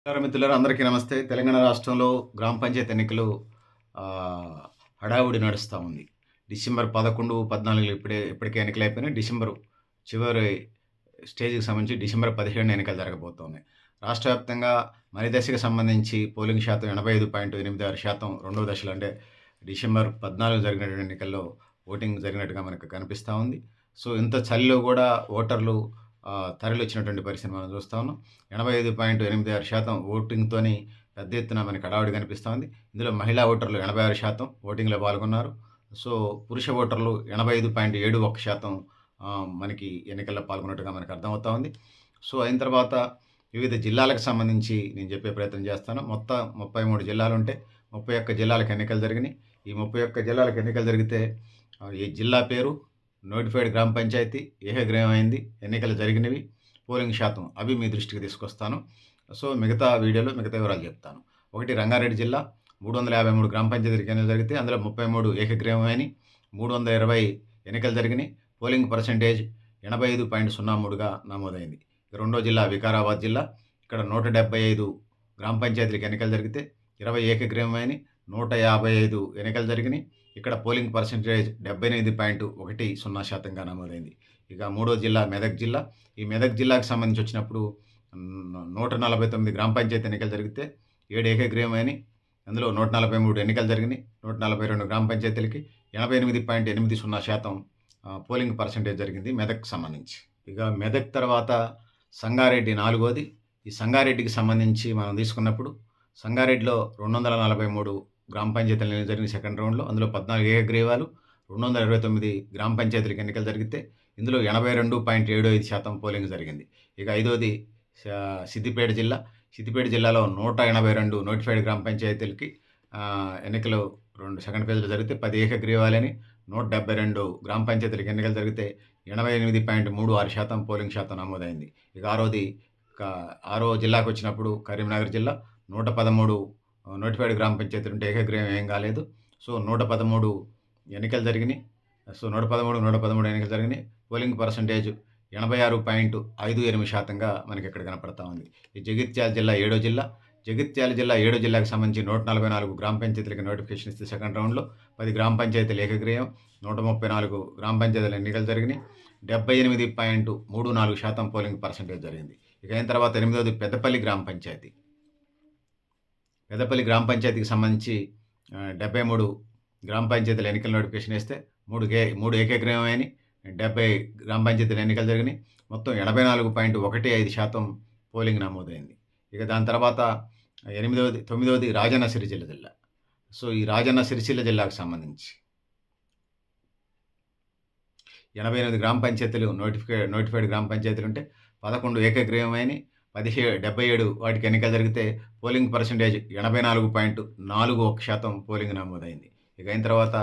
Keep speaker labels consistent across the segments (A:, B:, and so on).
A: నమస్కారం మిత్రులారా అందరికీ నమస్తే. తెలంగాణ రాష్ట్రంలో గ్రామ పంచాయతీ ఎన్నికలు హడావుడి నడుస్తూ ఉంది. డిసెంబర్ పదకొండు పద్నాలుగు ఇప్పుడే ఇప్పటికే ఎన్నికలు అయిపోయినాయి. డిసెంబర్ చివరి స్టేజ్కి సంబంధించి డిసెంబర్ పదిహేడున ఎన్నికలు జరగబోతున్నాయి రాష్ట్ర వ్యాప్తంగా మరి దశకు సంబంధించి పోలింగ్ శాతం ఎనభై ఐదు పాయింట్ ఎనిమిది ఆరు శాతం రెండవ దశలో అంటే డిసెంబర్ పద్నాలుగు జరిగినటువంటి ఎన్నికల్లో ఓటింగ్ జరిగినట్టుగా మనకు కనిపిస్తూ ఉంది. సో ఇంత చలిలో కూడా ఓటర్లు ఆ, తరలి పరిస్థితి మనం చూస్తా ఉన్నాం. ఎనభై ఐదు పాయింట్ ఎనిమిది ఆరు శాతం ఓటింగ్తోని పెద్ద ఎత్తున మనకి హడావుడి కనిపిస్తోంది. ఇందులో మహిళా ఓటర్లు ఎనభై ఆరు శాతం ఓటింగ్లో పాల్గొన్నారు. సో పురుష ఓటర్లు ఎనభై ఐదు పాయింట్ ఏడు ఒక శాతం మనకి ఎన్నికల్లో పాల్గొన్నట్టుగా మనకు అర్థమవుతా ఉంది. సో అయిన తర్వాత వివిధ జిల్లాలకు సంబంధించి నేను చెప్పే ప్రయత్నం చేస్తాను. మొత్తం ముప్పై మూడు జిల్లాలు ఉంటే ముప్పై ఒక్క జిల్లాలకు ఎన్నికలు జరిగినాయి. ఈ ముప్పై ఒక్క జిల్లాలకు ఎన్నికలు జరిగితే ఈ జిల్లా పేరు నోటిఫైడ్ గ్రామ పంచాయతీ ఏకగ్రహం అయింది ఎన్నికలు జరిగినవి పోలింగ్ శాతం అవి మీ దృష్టికి తీసుకొస్తాను. సో మిగతా వీడియోలో మిగతా వివరాలు చెప్తాను. ఒకటి రంగారెడ్డి జిల్లా మూడు వందల యాభై మూడు గ్రామ పంచాయతీ ఎన్నికలు జరిగితే అందులో ముప్పై మూడు ఏకగ్రీవమైన మూడు వందల ఇరవై ఎన్నికలు జరిగినాయి. పోలింగ్ పర్సంటేజ్ ఎనభై ఐదు పాయింట్ సున్నా మూడుగా నమోదైంది. రెండో జిల్లా వికారాబాద్ జిల్లా ఇక్కడ నూట డెబ్బై ఐదు గ్రామ పంచాయతీలకు ఎన్నికలు జరిగితే ఇరవై ఏకగ్రీవమైన నూట యాభై ఐదు ఎన్నికలు జరిగినాయి. ఇక్కడ పోలింగ్ పర్సంటేజ్ డెబ్బై ఎనిమిది పాయింట్ ఒకటి సున్నా శాతంగా నమోదైంది. ఇక మూడో జిల్లా మెదక్ జిల్లా. ఈ మెదక్ జిల్లాకు సంబంధించి వచ్చినప్పుడు నూట నలభై తొమ్మిది గ్రామ పంచాయతీ ఎన్నికలు జరిగితే ఏడు ఏకగ్రీవమని అందులో నూట నలభై మూడు ఎన్నికలు జరిగినాయి. నూట నలభై రెండు గ్రామ పంచాయతీలకి ఎనభై ఎనిమిది పాయింట్ ఎనిమిది సున్నా శాతం పోలింగ్ పర్సంటేజ్ జరిగింది మెదక్ సంబంధించి. ఇక మెదక్ తర్వాత సంగారెడ్డి నాలుగోది. ఈ సంగారెడ్డికి సంబంధించి మనం తీసుకున్నప్పుడు సంగారెడ్డిలో రెండు వందల నలభై మూడు గ్రామ పంచాయతీలు ఎన్నికలు జరిగిన సెకండ్ రౌండ్లో అందులో పద్నాలుగు ఏకగ్రీవాలు రెండు వందల ఇరవై తొమ్మిది గ్రామ పంచాయతీలకు ఎన్నికలు జరిగితే ఇందులో ఎనభై రెండు పాయింట్ ఏడు ఐదు శాతం పోలింగ్ జరిగింది. ఇక ఐదోది సిద్దిపేట జిల్లా. సిద్దిపేట జిల్లాలో నూట ఎనభై రెండు నోటిఫైడ్ గ్రామ పంచాయతీలకి ఎన్నికలు రెండు సెకండ్ ఫేజ్లో జరిగితే పది ఏకగ్రీవాలని నూట డెబ్బై రెండు గ్రామ పంచాయతీలకు ఎన్నికలు జరిగితే ఎనభై ఎనిమిది పాయింట్ మూడు ఆరు శాతం పోలింగ్ శాతం నమోదైంది. ఇక ఆరోది ఆరో జిల్లాకు వచ్చినప్పుడు కరీంనగర్ జిల్లా నూట పదమూడు నోటిఫైడ్ గ్రామ పంచాయతీ ఉంటే ఏకగ్రీవం ఏం కాలేదు. సో నూట పదమూడు ఎన్నికలు జరిగినాయి. సో నూట పదమూడు నూట పదమూడు ఎన్నికలు జరిగినాయి. పోలింగ్ పర్సంటేజ్ ఎనభై ఆరు పాయింట్ ఐదు ఎనిమిది శాతంగా మనకి ఇక్కడ కనపడతా ఉంది. ఈ జగిత్యాల జిల్లా ఏడో జిల్లా. జగిత్యాల జిల్లా ఏడో జిల్లాకు సంబంధించి నూట నలభై నాలుగు గ్రామ పంచాయతీలకు నోటిఫికేషన్ ఇస్తే సెకండ్ రౌండ్లో పది గ్రామ పంచాయతీలు ఏకగ్రీవం నూట ముప్పై నాలుగు గ్రామ పంచాయతీల ఎన్నికలు జరిగినాయి. డెబ్బై ఎనిమిది పాయింట్ మూడు నాలుగు శాతం పోలింగ్ పర్సంటేజ్ జరిగింది. ఇక అయిన తర్వాత ఎనిమిదవది పెద్దపల్లి గ్రామ పంచాయతీ. పెద్దపల్లి గ్రామ పంచాయతీకి సంబంధించి డెబ్బై మూడు గ్రామ పంచాయతీల ఎన్నికల నోటిఫికేషన్ ఇస్తే మూడు గే మూడు ఏకగ్రహమైన డెబ్బై గ్రామ పంచాయతీల ఎన్నికలు జరిగినాయి. మొత్తం ఎనభై నాలుగు పాయింట్ ఒకటి ఐదు శాతం పోలింగ్ నమోదైంది. ఇక దాని తర్వాత ఎనిమిదవది తొమ్మిదవది రాజన్న సిరిసిల్ల జిల్లా. సో ఈ రాజన్న సిరిసిల్ల జిల్లాకు సంబంధించి ఎనభై ఎనిమిది గ్రామ పంచాయతీలు నోటిఫికే నోటిఫైడ్ గ్రామ పంచాయతీలు ఉంటే పదకొండు ఏకగ్రీవమైన పదిహే డెబ్బై ఏడు వాటికి ఎన్నికలు జరిగితే పోలింగ్ పర్సంటేజ్ ఎనభై నాలుగు పాయింట్ నాలుగు ఒక శాతం పోలింగ్ నమోదైంది. ఇక అయిన తర్వాత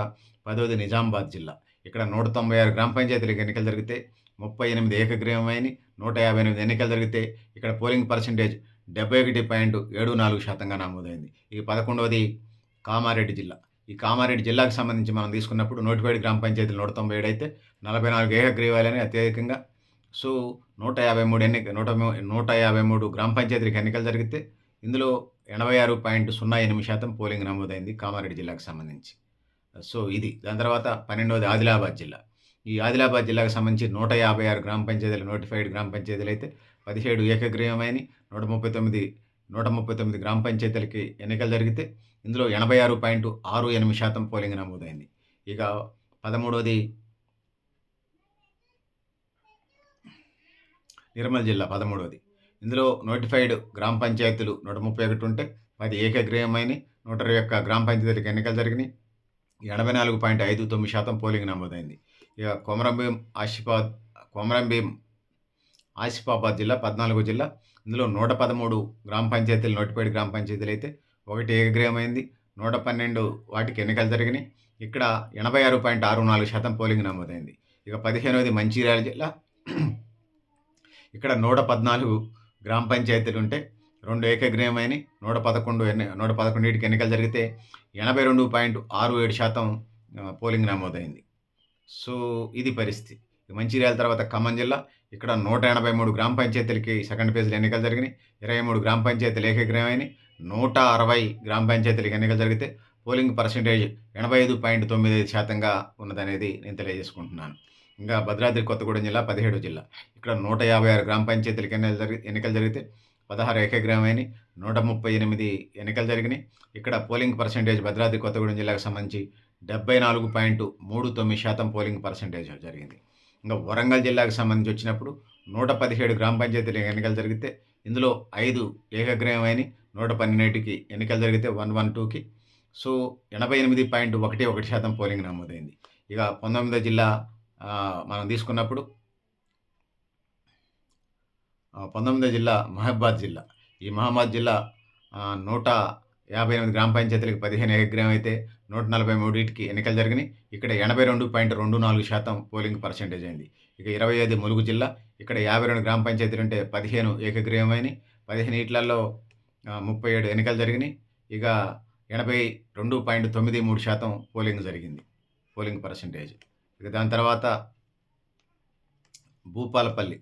A: పదవది నిజామాబాద్ జిల్లా. ఇక్కడ నూట తొంభై ఆరు గ్రామ పంచాయతీలకు ఎన్నికలు జరిగితే ముప్పై ఎనిమిది ఏకగ్రీవమైన నూట యాభై ఎనిమిది ఎన్నికలు జరిగితే ఇక్కడ పోలింగ్ పర్సంటేజ్ డెబ్బై ఒకటి పాయింట్ ఏడు నాలుగు శాతంగా నమోదైంది. ఈ పదకొండవది కామారెడ్డి జిల్లా. ఈ కామారెడ్డి జిల్లాకు సంబంధించి మనం తీసుకున్నప్పుడు నోటిఫైడ్ గ్రామ పంచాయతీలు నూట తొంభై ఏడు అయితే నలభై నాలుగు ఏకగ్రీవాలని అత్యధికంగా సో నూట యాభై మూడు ఎన్నిక నూట నూట యాభై మూడు గ్రామ పంచాయతీలకు ఎన్నికలు జరిగితే ఇందులో ఎనభై ఆరు పాయింట్ సున్నా ఎనిమిది శాతం పోలింగ్ నమోదైంది కామారెడ్డి జిల్లాకు సంబంధించి. సో ఇది. దాని తర్వాత పన్నెండవది ఆదిలాబాద్ జిల్లా. ఈ ఆదిలాబాద్ జిల్లాకు సంబంధించి నూట యాభై ఆరు గ్రామ పంచాయతీలు నోటిఫైడ్ గ్రామ పంచాయతీలు అయితే పదిహేడు ఏకగ్రీవమైన నూట ముప్పై తొమ్మిది నూట ముప్పై తొమ్మిది గ్రామ పంచాయతీలకి ఎన్నికలు జరిగితే ఇందులో ఎనభై ఆరు పాయింట్ ఆరు ఎనిమిది శాతం పోలింగ్ నమోదైంది. ఇక పదమూడవది నిర్మల్ జిల్లా పదమూడవది. ఇందులో నోటిఫైడ్ గ్రామ పంచాయతీలు నూట ముప్పై ఒకటి ఉంటే పది ఏకగ్రీవమైన నూట ఇరవై ఒక్క గ్రామ పంచాయతీలకు ఎన్నికలు జరిగినాయి. ఎనభై నాలుగు పాయింట్ ఐదు తొమ్మిది శాతం పోలింగ్ నమోదైంది. ఇక కొమరంభీం ఆసిఫాబాద్ కొమరంభీం ఆసిఫాబాద్ జిల్లా పద్నాలుగో జిల్లా. ఇందులో నూట పదమూడు గ్రామ పంచాయతీలు నోటిఫైడ్ గ్రామ పంచాయతీలు అయితే ఒకటి ఏకగ్రీవమైంది. నూట పన్నెండు వాటికి ఎన్నికలు జరిగినాయి. ఇక్కడ ఎనభై ఆరు పాయింట్ ఆరు నాలుగు శాతం పోలింగ్ నమోదైంది. ఇక పదిహేనవది మంచిర్యాల జిల్లా. ఇక్కడ నూట పద్నాలుగు గ్రామ పంచాయతీలు ఉంటే రెండు ఏకగ్రీవమైన నూట పదకొండు ఎన్ని నూట పదకొండుకి ఎన్నికలు జరిగితే ఎనభై రెండు పాయింట్ ఆరు ఏడు శాతం పోలింగ్ నమోదైంది. సో ఇది పరిస్థితి. మంచిర్యాల తర్వాత ఖమ్మం జిల్లా ఇక్కడ నూట ఎనభై మూడు గ్రామ పంచాయతీలకి సెకండ్ ఫేజ్లో ఎన్నికలు జరిగినాయి. ఇరవై మూడు గ్రామ పంచాయతీలు ఏకగ్రీవమైన నూట అరవై గ్రామ పంచాయతీలకు ఎన్నికలు జరిగితే పోలింగ్ పర్సంటేజ్ ఎనభై ఐదు పాయింట్ తొమ్మిది ఐదు శాతంగా ఉన్నదనేది నేను తెలియజేసుకుంటున్నాను. ఇంకా భద్రాద్రి కొత్తగూడెం జిల్లా పదిహేడు జిల్లా. ఇక్కడ నూట యాభై ఆరు గ్రామ పంచాయతీలకు ఎన్నికలు జరిగి ఎన్నికలు జరిగితే పదహారు ఏకగ్రామైన నూట ముప్పై ఎనిమిది ఎన్నికలు జరిగినాయి. ఇక్కడ పోలింగ్ పర్సంటేజ్ భద్రాద్రి కొత్తగూడెం జిల్లాకు సంబంధించి డెబ్బై నాలుగు పాయింట్ మూడు తొమ్మిది శాతం పోలింగ్ పర్సంటేజ్ జరిగింది. ఇంకా వరంగల్ జిల్లాకు సంబంధించి వచ్చినప్పుడు నూట పదిహేడు గ్రామ పంచాయతీల ఎన్నికలు జరిగితే ఇందులో ఐదు ఏకగ్రహమైన నూట పన్నెండుకి ఎన్నికలు జరిగితే వన్ వన్ టూకి. సో ఎనభై ఎనిమిది పాయింట్ ఒకటి ఒకటి శాతం పోలింగ్ నమోదైంది. ఇక పంతొమ్మిదో జిల్లా మనం తీసుకున్నప్పుడు పంతొమ్మిదో జిల్లా మహబాద్ జిల్లా. ఈ మహబాద్ జిల్లా నూట యాభై ఎనిమిది గ్రామ పంచాయతీలకు పదిహేను ఏకగ్రహం అయితే నూట నలభై మూడింటికి ఎన్నికలు జరిగినాయి. ఇక్కడ ఎనభై రెండు పాయింట్ రెండు నాలుగు శాతం పోలింగ్ పర్సెంటేజ్ అయింది. ఇక ఇరవై ఐదు ములుగు జిల్లా ఇక్కడ యాభై రెండు గ్రామ పంచాయతీలు ఉంటే పదిహేను ఏకగ్రహమైనవి పదిహేను ఇట్లలో ముప్పై ఏడు ఎన్నికలు జరిగినాయి. ఇక ఎనభై రెండు పాయింట్ తొమ్మిది మూడు శాతం పోలింగ్ జరిగింది. Polling percentage. ఇక దాని తర్వాత భూపాలపల్లి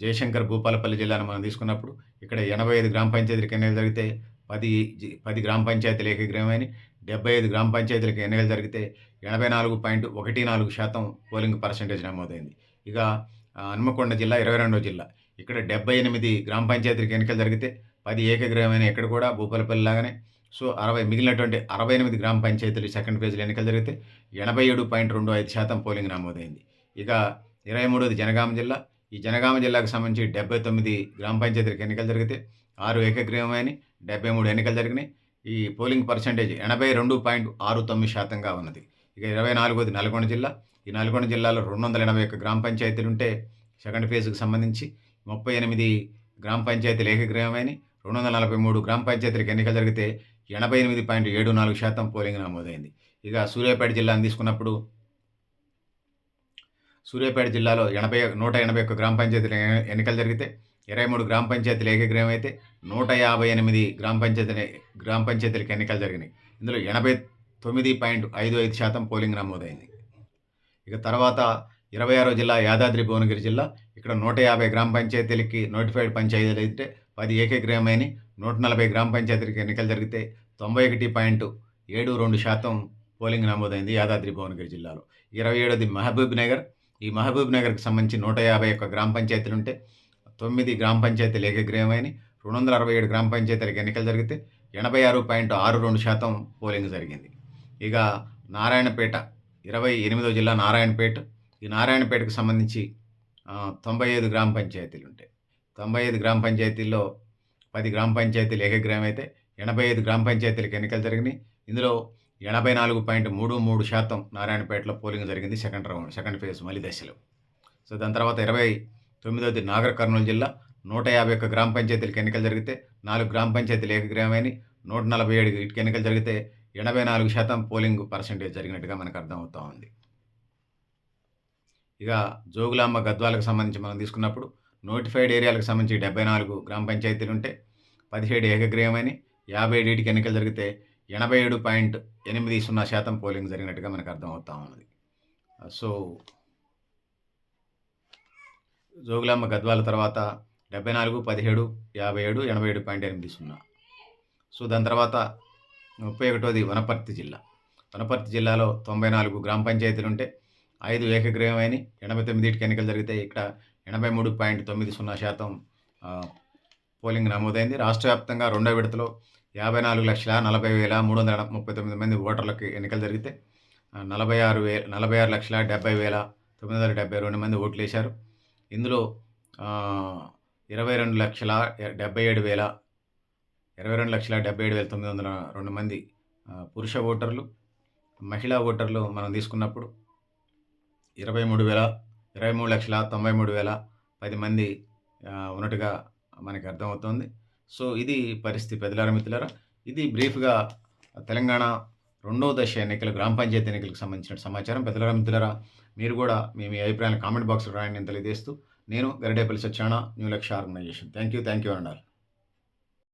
A: జయశంకర్ భూపాలపల్లి జిల్లాను మనం తీసుకున్నప్పుడు ఇక్కడ ఎనభై ఐదు గ్రామ పంచాయతీలకు ఎన్నికలు జరిగితే పది జి- పది గ్రామ పంచాయతీలు ఏకగ్రహమైన డెబ్బై ఐదు గ్రామ పంచాయతీలకు ఎన్నికలు జరిగితే ఎనభై నాలుగు పాయింట్ ఒకటి నాలుగు శాతం పోలింగ్ పర్సంటేజ్ నమోదైంది. ఇక హన్మకొండ జిల్లా ఇరవై రెండో జిల్లా. ఇక్కడ డెబ్బై ఎనిమిది గ్రామ పంచాయతీలకు ఎన్నికలు జరిగితే పది ఏకగ్రహమైన ఇక్కడ కూడా భూపాలపల్లి లాగానే సో అరవై మిగిలినటువంటి అరవై ఎనిమిది గ్రామ పంచాయతీలు సెకండ్ ఫేజ్లో ఎన్నికలు జరిగితే ఎనభై ఏడు పాయింట్ రెండు ఐదు శాతం పోలింగ్ నమోదైంది. ఇక ఇరవై మూడోది జనగామ జిల్లా. ఈ జనగామ జిల్లాకు సంబంధించి డెబ్బై తొమ్మిది గ్రామ పంచాయతీలకు ఎన్నికలు జరిగితే ఆరు ఏకగ్రీవమైన డెబ్బై మూడు ఎన్నికలు జరిగినాయి. ఈ పోలింగ్ పర్సంటేజ్ ఎనభై రెండు పాయింట్ ఆరు తొమ్మిది శాతంగా ఉన్నది. ఇక ఇరవై నాలుగోది నల్గొండ జిల్లా. ఈ నల్గొండ జిల్లాలో రెండు వందల ఎనభై ఒక్క గ్రామ పంచాయతీలు ఉంటే సెకండ్ ఫేజ్కి సంబంధించి ముప్పై ఎనిమిది గ్రామ పంచాయతీలు ఏకగ్రీవమైన రెండు వందల నలభై మూడు గ్రామ పంచాయతీలకు ఎన్నికలు జరిగితే ఎనభై ఎనిమిది పాయింట్ ఏడు నాలుగు శాతం పోలింగ్ నమోదైంది. ఇక సూర్యాపేట జిల్లాను తీసుకున్నప్పుడు సూర్యాపేట జిల్లాలో ఎనభై నూట ఎనభై ఒక్క గ్రామ పంచాయతీల ఎన్నికలు జరిగితే ఇరవై మూడు గ్రామ పంచాయతీలు ఏకగ్రహం అయితే నూట యాభై ఎనిమిది గ్రామ పంచాయతీ గ్రామ పంచాయతీలకు ఎన్నికలు జరిగినాయి. ఇందులో ఎనభై తొమ్మిది పాయింట్ ఐదు ఐదు శాతం పోలింగ్ నమోదైంది. ఇక తర్వాత ఇరవై ఆరో జిల్లా యాదాద్రి భువనగిరి జిల్లా. ఇక్కడ నూట యాభై గ్రామ పంచాయతీలకి నోటిఫైడ్ పంచాయతీలు అయితే పది ఏకగ్రహమైన నూట నలభై గ్రామ పంచాయతీలకు ఎన్నికలు జరిగితే తొంభై ఒకటి పాయింట్ ఏడు రెండు శాతం పోలింగ్ నమోదైంది యాదాద్రి భువనగిరి జిల్లాలో. ఇరవై ఏడోది మహబూబ్ నగర్. ఈ మహబూబ్ నగర్కి సంబంధించి నూట యాభై ఒక్క గ్రామ పంచాయతీలు ఉంటే తొమ్మిది గ్రామ పంచాయతీలు ఏకగ్రహమైన రెండు వందల అరవై ఏడు గ్రామ పంచాయతీలకు ఎన్నికలు జరిగితే ఎనభై ఆరు పాయింట్ ఆరు రెండు శాతం పోలింగ్ జరిగింది. ఇక నారాయణపేట ఇరవై ఎనిమిదో జిల్లా నారాయణపేట. ఈ నారాయణపేటకు సంబంధించి తొంభై ఐదు గ్రామ పంచాయతీలు ఉంటాయి తొంభై ఐదు గ్రామ పంచాయతీల్లో పది గ్రామ పంచాయతీలు ఏకగ్రహం అయితే ఎనభై ఐదు గ్రామ పంచాయతీలకు ఎన్నికలు జరిగినాయి. ఇందులో ఎనభై నాలుగు పాయింట్ మూడు మూడు శాతం నారాయణపేటలో పోలింగ్ జరిగింది సెకండ్ రౌండ్ సెకండ్ ఫేజ్ మలి దశలో. సో దాని తర్వాత ఇరవై తొమ్మిదవది నాగర్ కర్నూలు జిల్లా నూట యాభై ఒక్క గ్రామ పంచాయతీలకు ఎన్నికలు జరిగితే నాలుగు గ్రామ పంచాయతీలు ఏకగ్రహమైన నూట నలభై ఏడు ఇటుకి ఎన్నికలు జరిగితే ఎనభై నాలుగు శాతం పోలింగ్ పర్సంటేజ్ జరిగినట్టుగా మనకు అర్థమవుతా ఉంది. ఇక జోగులాంబ గద్వాలకు సంబంధించి మనం తీసుకున్నప్పుడు నోటిఫైడ్ ఏరియాలకు సంబంధించి డెబ్బై నాలుగు గ్రామ పంచాయతీలు ఉంటే పదిహేడు ఏకగ్రీవమని యాభై ఏడుకి ఎన్నికలు జరిగితే ఎనభై ఏడు పాయింట్ ఎనిమిది సున్నా శాతం పోలింగ్ జరిగినట్టుగా మనకు అర్థమవుతా ఉన్నది. సో జోగులాంబ గద్వాల తర్వాత డెబ్బై నాలుగు పదిహేడు యాభై ఏడు ఎనభై ఏడు పాయింట్ ఎనిమిది సున్నా. సో దాని తర్వాత ముప్పై ఒకటోది వనపర్తి జిల్లా. వనపర్తి జిల్లాలో తొంభై నాలుగు గ్రామ పంచాయతీలు ఉంటే ఐదు ఏకగ్రీవమైన ఎనభై తొమ్మిదిటికి ఎన్నికలు జరిగితే ఇక్కడ ఎనభై మూడు పాయింట్ తొమ్మిది సున్నా శాతం పోలింగ్ నమోదైంది. రాష్ట్ర వ్యాప్తంగా రెండో విడతలో యాభై నాలుగు లక్షల నలభై వేల మూడు వందల ముప్పై తొమ్మిది మంది ఓటర్లకు ఎన్నికలు జరిగితే నలభై ఆరు వే నలభై ఆరు లక్షల డెబ్బై వేల తొమ్మిది వందల డెబ్బై రెండు మంది ఓట్లు వేశారు. ఇందులో ఇరవై రెండు లక్షల డెబ్బై ఏడు వేల ఇరవై రెండు లక్షల డెబ్బై ఏడు వేల తొమ్మిది వందల రెండు మంది పురుష ఓటర్లు మహిళా ఓటర్లు మనం తీసుకున్నప్పుడు ఇరవై మూడు వేల ఇరవై మూడు లక్షల తొంభై మూడు వేల పది మంది ఉన్నట్టుగా మనకి అర్థమవుతోంది. సో ఇది పరిస్థితి పెద్దలారా మిత్రులారా? ఇది బ్రీఫ్గా తెలంగాణ రెండవ దశ ఎన్నికలు గ్రామ పంచాయతీ ఎన్నికలకు సంబంధించిన సమాచారం. పెద్దలారా మిత్రులారా మీరు కూడా మీ మీ కామెంట్ బాక్స్లో రాయండి నేను తెలియజేస్తూ నేను గరిడేపల్లి సత్యాన new lakh organisation. Thank you thank you అన్నారు.